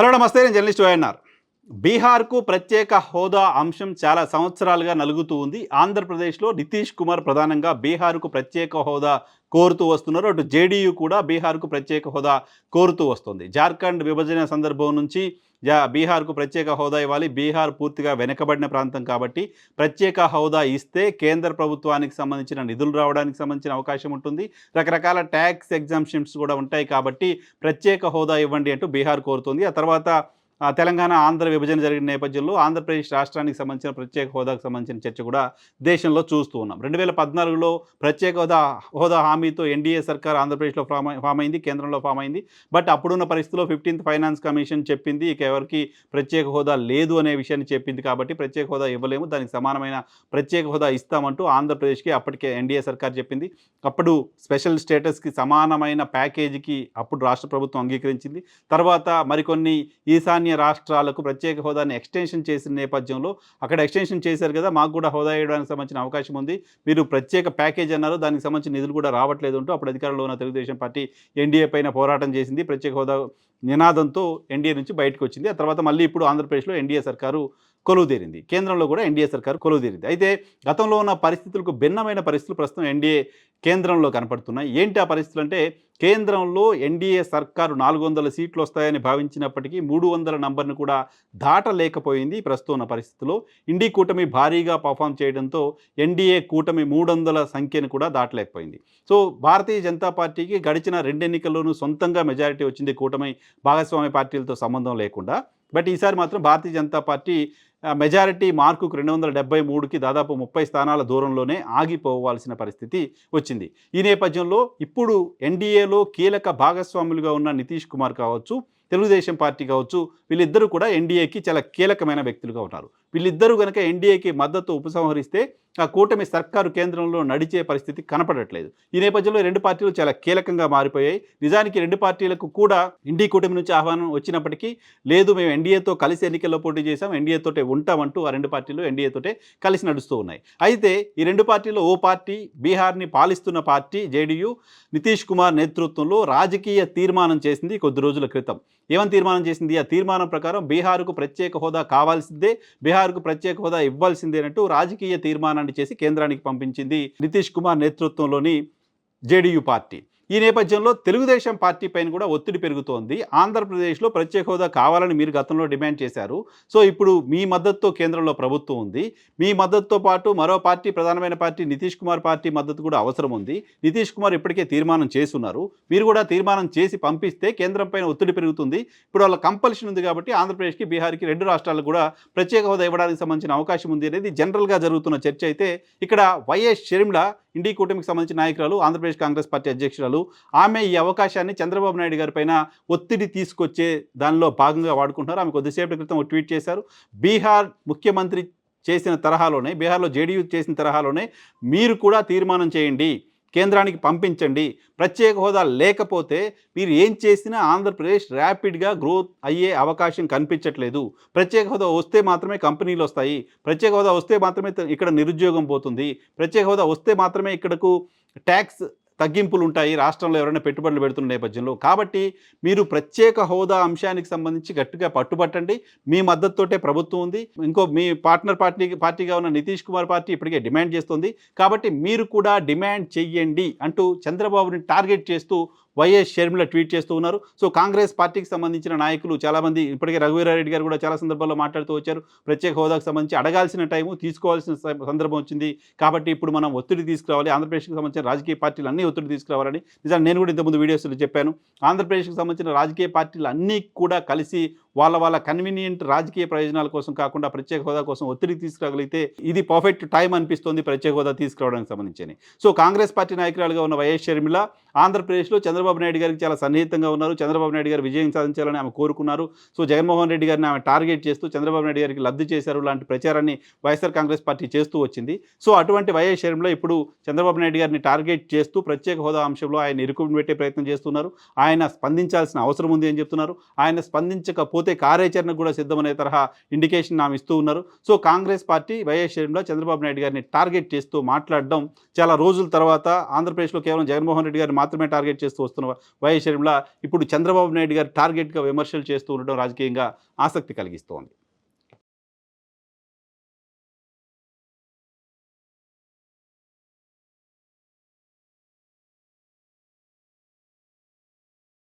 Hello నమస్తే నేను journalist YNR బీహార్కు ప్రత్యేక హోదా అంశం చాలా సంవత్సరాలుగా నలుగుతూ ఉంది. ఆంధ్రప్రదేశ్లో నితీష్ కుమార్ ప్రధానంగా బీహార్కు ప్రత్యేక హోదా కోరుతూ వస్తున్నారు. అటు జేడీయూ కూడా బీహార్కు ప్రత్యేక హోదా కోరుతూ వస్తుంది. జార్ఖండ్ విభజన సందర్భం నుంచి జా బీహార్కు ప్రత్యేక హోదా ఇవ్వాలి. బీహార్ పూర్తిగా వెనుకబడిన ప్రాంతం కాబట్టి ప్రత్యేక హోదా ఇస్తే కేంద్ర ప్రభుత్వానికి సంబంధించిన నిధులు రావడానికి సంబంధించిన అవకాశం ఉంటుంది. రకరకాల ట్యాక్స్ ఎగ్జామ్షన్స్ కూడా ఉంటాయి కాబట్టి ప్రత్యేక హోదా ఇవ్వండి అంటూ బీహార్ కోరుతుంది. ఆ తర్వాత తెలంగాణ ఆంధ్ర విభజన జరిగిన నేపథ్యంలో ఆంధ్రప్రదేశ్ రాష్ట్రానికి సంబంధించిన ప్రత్యేక హోదాకు సంబంధించిన చర్చ కూడా దేశంలో చూస్తూ ఉన్నాం. రెండు వేల పద్నాలుగులో ప్రత్యేక హోదా హోదా హామీతో ఎన్డీఏ సర్కార్ ఆంధ్రప్రదేశ్లో ఫామ్ ఫామ్ అయింది కేంద్రంలో ఫామ్ అయింది. బట్ అప్పుడున్న పరిస్థితిలో ఫిఫ్టీన్త్ ఫైనాన్స్ కమిషన్ చెప్పింది ఇక ఎవరికి ప్రత్యేక హోదా లేదు అనే విషయాన్ని చెప్పింది కాబట్టి ప్రత్యేక హోదా ఇవ్వలేము దానికి సమానమైన ప్రత్యేక హోదా ఇస్తామంటూ ఆంధ్రప్రదేశ్కి అప్పటికే ఎన్డీఏ సర్కార్ చెప్పింది. అప్పుడు స్పెషల్ స్టేటస్కి సమానమైన ప్యాకేజీకి అప్పుడు రాష్ట్ర ప్రభుత్వం అంగీకరించింది. తర్వాత మరికొన్ని ఈశాన్య రాష్ట్రాలకు ప్రత్యేక హోదాని ఎక్స్టెన్షన్ చేసిన నేపథ్యంలో అక్కడ ఎక్స్టెన్షన్ చేశారు కదా మాకు కూడా హోదా వేయడానికి సంబంధించిన అవకాశం ఉంది. మీరు ప్రత్యేక ప్యాకేజ్ అన్నారు దానికి సంబంధించిన నిధులు కూడా రావట్లేదు అంటూ అప్పుడు అధికారంలో ఉన్న తెలుగుదేశం పార్టీ ఎన్డీఏ పైన పోరాటం చేసింది. ప్రత్యేక హోదా నినాదంతో ఎన్డీఏ నుంచి బయటకు వచ్చింది ఆ తర్వాత మళ్ళీ ఇప్పుడు ఆంధ్రప్రదేశ్లో ఎన్డీఏ సర్కారు కొలువుదీరింది. కేంద్రంలో కూడా ఎన్డీఏ సర్కారు కొలువుదీరింది. అయితే గతంలో ఉన్న పరిస్థితులకు భిన్నమైన పరిస్థితులు ప్రస్తుతం ఎన్డీఏ కేంద్రంలో కనపడుతున్నాయి. ఏంటి ఆ పరిస్థితులు అంటే కేంద్రంలో ఎన్డీఏ సర్కారు నాలుగు వందల సీట్లు వస్తాయని భావించినప్పటికీ మూడు వందల నంబర్ను కూడా దాటలేకపోయింది ప్రస్తుతం ఉన్న పరిస్థితిలో. ఇండి కూటమి భారీగా పర్ఫామ్ చేయడంతో ఎన్డీఏ కూటమి మూడు వందల సంఖ్యను కూడా దాటలేకపోయింది. సో భారతీయ జనతా పార్టీకి గడిచిన రెండు ఎన్నికల్లోనూ సొంతంగా మెజారిటీ వచ్చింది కూటమి భాగస్వామి పార్టీలతో సంబంధం లేకుండా. బట్ ఈసారి మాత్రం భారతీయ జనతా పార్టీ మెజారిటీ మార్కుకు రెండు వందల డెబ్బై మూడుకి దాదాపు ముప్పై స్థానాల దూరంలోనే ఆగిపోవాల్సిన పరిస్థితి వచ్చింది. ఈ నేపథ్యంలో ఇప్పుడు ఎన్డీఏలో కీలక భాగస్వాములుగా ఉన్న నితీష్ కుమార్ కావచ్చు తెలుగుదేశం పార్టీ కావచ్చు వీళ్ళిద్దరూ కూడా ఎన్డీఏకి చాలా కీలకమైన వ్యక్తులుగా ఉన్నారు. వీళ్ళిద్దరూ కనుక ఎన్డీఏకి మద్దతు ఉపసంహరిస్తే ఆ కూటమి సర్కారు కేంద్రంలో నడిచే పరిస్థితి కనపడట్లేదు. ఈ నేపథ్యంలో రెండు పార్టీలు చాలా కీలకంగా మారిపోయాయి. నిజానికి రెండు పార్టీలకు కూడా ఇండి కూటమి నుంచి ఆహ్వానం వచ్చినప్పటికీ లేదు మేము ఎన్డీఏతో కలిసి ఎన్నికల్లో పోటీ చేశాం ఎన్డీఏతోటే ఉంటామంటూ ఆ రెండు పార్టీలు ఎన్డీఏతోటే కలిసి నడుస్తూ ఉన్నాయి. అయితే ఈ రెండు పార్టీలో ఓ పార్టీ బీహార్ని పాలిస్తున్న పార్టీ జేడీయూ నితీష్ కుమార్ నేతృత్వంలో రాజకీయ తీర్మానం చేసింది కొద్ది రోజుల క్రితం. ఏమని తీర్మానం చేసింది? ఆ తీర్మానం ప్రకారం బీహార్కు ప్రత్యేక హోదా కావాల్సిందే బీహార్కు ప్రత్యేక హోదా ఇవ్వాల్సిందే అంటూ రాజకీయ తీర్మానాన్ని చేసి కేంద్రానికి పంపించింది నితీష్ కుమార్ నేతృత్వంలోని జేడీయూ పార్టీ. ఈ నేపథ్యంలో తెలుగుదేశం పార్టీ పైన కూడా ఒత్తిడి పెరుగుతోంది. ఆంధ్రప్రదేశ్లో ప్రత్యేక హోదా కావాలని మీరు గతంలో డిమాండ్ చేశారు. సో ఇప్పుడు మీ మద్దతుతో కేంద్రంలో ప్రభుత్వం ఉంది. మీ మద్దతుతో పాటు మరో పార్టీ ప్రధానమైన పార్టీ నితీష్ కుమార్ పార్టీ మద్దతు కూడా అవసరం ఉంది. నితీష్ కుమార్ ఇప్పటికే తీర్మానం చేస్తున్నారు. మీరు కూడా తీర్మానం చేసి పంపిస్తే కేంద్రం పైన ఒత్తిడి పెరుగుతుంది. ఇప్పుడు వాళ్ళ కంపల్షన్ ఉంది కాబట్టి ఆంధ్రప్రదేశ్కి బీహార్కి రెండు రాష్ట్రాలకు కూడా ప్రత్యేక హోదా ఇవ్వడానికి సంబంధించిన అవకాశం ఉంది అనేది జనరల్గా జరుగుతున్న చర్చ అయితే ఇక్కడ వైఎస్ షర్మిల ఇండి కూటమికి సంబంధించిన నాయకురాలు ఆంధ్రప్రదేశ్ కాంగ్రెస్ పార్టీ అధ్యక్షురాలు ఆమె ఈ అవకాశాన్ని చంద్రబాబు నాయుడు గారి పైన ఒత్తిడి తీసుకొచ్చే దానిలో భాగంగా వాడుకుంటున్నారు. ఆమె కొద్దిసేపటి క్రితం ఒక ట్వీట్ చేశారు. బీహార్ ముఖ్యమంత్రి చేసిన తరహాలోనే బీహార్లో జేడీయూ చేసిన తరహాలోనే మీరు కూడా తీర్మానం చేయండి కేంద్రానికి పంపించండి. ప్రత్యేక హోదా లేకపోతే మీరు ఏం చేసినా ఆంధ్రప్రదేశ్ ర్యాపిడ్గా గ్రోత్ అయ్యే అవకాశం కనిపించట్లేదు. ప్రత్యేక హోదా వస్తే మాత్రమే కంపెనీలు వస్తాయి. ప్రత్యేక హోదా వస్తే మాత్రమే ఇక్కడ నిరుద్యోగం పోతుంది. ప్రత్యేక హోదా వస్తే మాత్రమే ఇక్కడకు ట్యాక్స్ తగ్గింపులు ఉంటాయి రాష్ట్రంలో ఎవరైనా పెట్టుబడులు పెడుతున్న నేపథ్యంలో. కాబట్టి మీరు ప్రత్యేక హోదా అంశానికి సంబంధించి గట్టిగా పట్టుబట్టండి. మీ మద్దతుతోటే ప్రభుత్వం ఉంది. ఇంకో మీ పార్ట్నర్ పార్టీ పార్టీగా ఉన్న నితీష్ కుమార్ పార్టీ ఇప్పటికే డిమాండ్ చేస్తుంది. కాబట్టి మీరు కూడా డిమాండ్ చెయ్యండి అంటూ చంద్రబాబుని టార్గెట్ చేస్తూ వైఎస్ షర్మిల ట్వీట్ చేస్తూ ఉన్నారు. సో కాంగ్రెస్ పార్టీకి సంబంధించిన నాయకులు చాలామంది ఇప్పటికే రఘువీరారెడ్డి గారు కూడా చాలా సందర్భాల్లో మాట్లాడుతూ వచ్చారు. ప్రత్యేక హోదాకు సంబంధించి అడగాల్సిన టైము తీసుకోవాల్సిన స- సందర్భం వచ్చింది. కాబట్టి ఇప్పుడు మనం ఒత్తిడి తీసుకురావాలి. ఆంధ్రప్రదేశ్కి సంబంధించిన రాజకీయ పార్టీలు అన్నీ ఒత్తిడి తీసుకురావాలని నిజాన్ని నేను కూడా ఇంతకుముందు వీడియోస్లో చెప్పాను. ఆంధ్రప్రదేశ్కి సంబంధించిన రాజకీయ పార్టీలు అన్నీ కూడా కలిసి వాళ్ళ వాళ్ళ కన్వీనియంట్ రాజకీయ ప్రయోజనాల కోసం కాకుండా ప్రత్యేక హోదా కోసం ఒత్తిడి తీసుకురాగలిగితే ఇది పర్ఫెక్ట్ టైం అనిపిస్తుంది ప్రత్యేక హోదా తీసుకురావడానికి సంబంధించి సో కాంగ్రెస్ పార్టీ నాయకురాలుగా ఉన్న వైఎస్ షర్మిల ఆంధ్రప్రదేశ్లో చంద్రబాబు నాయుడు గారికి చాలా సన్నిహితంగా ఉన్నారు. చంద్రబాబు నాయుడు గారు విజయం సాధించాలని ఆమె కోరుకున్నారు. సో జగన్మోహన్ రెడ్డి గారిని ఆమె టార్గెట్ చేస్తూ చంద్రబాబు నాయుడు గారికి లబ్ధి చేశారు లాంటి ప్రచారాన్ని వైఎస్ఆర్ కాంగ్రెస్ పార్టీ చేస్తూ వచ్చింది. సో అటువంటి వైఎస్ షర్మిల ఇప్పుడు చంద్రబాబు నాయుడు గారిని టార్గెట్ చేస్తూ ప్రత్యేక హోదా అంశంలో ఆయన ఇరుకుని పెట్టే ప్రయత్నం చేస్తున్నారు. ఆయన స్పందించాల్సిన అవసరం ఉంది అని చెప్తున్నారు. ఆయన స్పందించకపోతే పోతే కార్యాచరణ కూడా సిద్ధమనే తరహా ఇండికేషన్ ఆమె ఇస్తూ ఉన్నారు. So Congress party YS Sharmila Chandrababu Naidu గారిని టార్గెట్ చేస్తూ మాట్లాడడం చాలా రోజుల తర్వాత ఆంధ్రప్రదేశ్లో కేవలం జగన్మోహన్ రెడ్డి గారిని మాత్రమే టార్గెట్ చేస్తూ వస్తున్న వైఎస్ షర్మిల ఇప్పుడు చంద్రబాబు నాయుడు గారి టార్గెట్గా విమర్శలు చేస్తూ ఉండడం రాజకీయంగా ఆసక్తి కలిగిస్తోంది.